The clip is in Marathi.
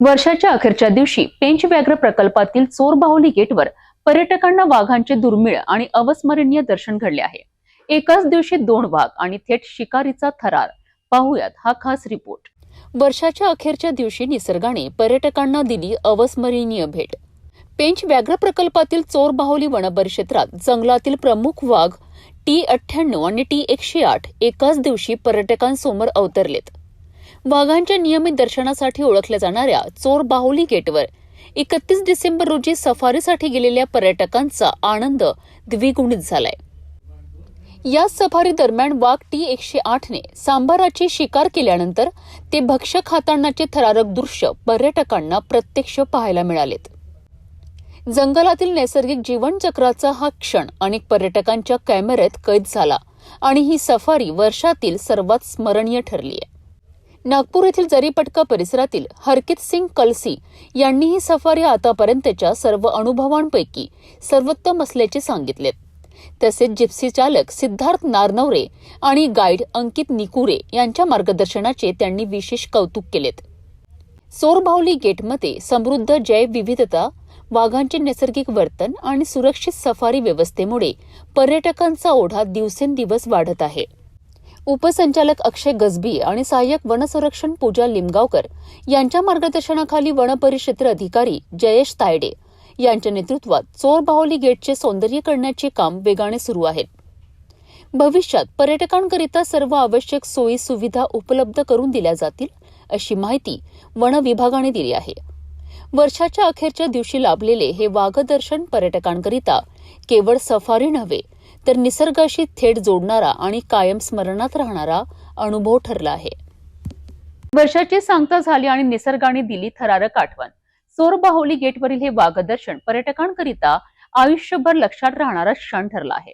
वर्षाच्या अखेरच्या दिवशी पेंच व्याघ्र प्रकल्पातील चोर बाहुली गेटवर पर्यटकांना वाघांचे दुर्मिळ आणि अविस्मरणीय दर्शन घडले आहे. एकाच दिवशी दोन वाघ आणि थेट शिकारीचा थरार. पाहुयात हा खास रिपोर्ट. वर्षाच्या अखेरच्या दिवशी निसर्गाने पर्यटकांना दिली अविस्मरणीय भेट. पेंच व्याघ्र प्रकल्पातील चोर बाहुली वनपरिक्षेत्रात जंगलातील प्रमुख वाघ टी अठ्ठ्याण्णव आणि टी एकशे आठ एकाच दिवशी पर्यटकांसमोर अवतरलेत. वाघांच्या नियमित दर्शनासाठी ओळखल्या जाणाऱ्या चोर बाहुली गेटवर एकतीस डिसेंबर रोजी सफारीसाठी गेलेल्या पर्यटकांचा आनंद द्विगुणित झालाय. या सफारी दरम्यान वाघ टी एकशे आठने सांबाराची शिकार केल्यानंतर ते भक्ष्य खातानाचे थरारक दृश्य पर्यटकांना प्रत्यक्ष पाहायला मिळालेत. जंगलातील नैसर्गिक जीवनचक्राचा हा क्षण अनेक पर्यटकांच्या कॅमेऱ्यात कैद झाला आणि ही सफारी वर्षातील सर्वात स्मरणीय ठरली आहे नागपूर येथील जरीपटका परिसरातील हरकित सिंग कलसी यांनी ही सफारी आतापर्यंतच्या सर्व अनुभवांपैकी सर्वोत्तम असल्याचे सांगितलेत तसेच जिप्सी चालक सिद्धार्थ नारनवरे आणि गाईड अंकित निकुरे यांच्या मार्गदर्शनाचे त्यांनी विशेष कौतुक केलेत. सोरभावली गेटमध्ये समृद्ध जैवविविधता वाघांचे नैसर्गिक वर्तन आणि सुरक्षित सफारी व्यवस्थेमुळे पर्यटकांचा ओढा दिवसेंदिवस वाढत आहे. उपसंचालक अक्षय गजबी आणि सहाय्यक वनसंरक्षण पूजा लिमगावकर यांच्या मार्गदर्शनाखाली वनपरिक्षेत्र अधिकारी जयेश तायडे यांच्या नेतृत्वात चोर बाहुली गेटचे सौंदर्यीकरणाचे काम वेगाने सुरू आहे भविष्यात पर्यटकांकरिता सर्व आवश्यक सोयी सुविधा उपलब्ध करून दिल्या जातील अशी माहिती वन विभागाने दिली आहे. वर्षाच्या अखेरच्या दिवशी लाभलेले हे वाघदर्शन पर्यटकांकरिता केवळ सफारी नव्हे तर निसर्गाशी थेट जोडणारा आणि कायम स्मरणात राहणारा अनुभव ठरला आहे. वर्षाची सांगता झाली आणि निसर्गाने दिली थरारक आठवण. सोरबाहुली गेटवरील हे वाघदर्शन पर्यटकांकरिता आयुष्यभर लक्षात राहणारा क्षण ठरला आहे.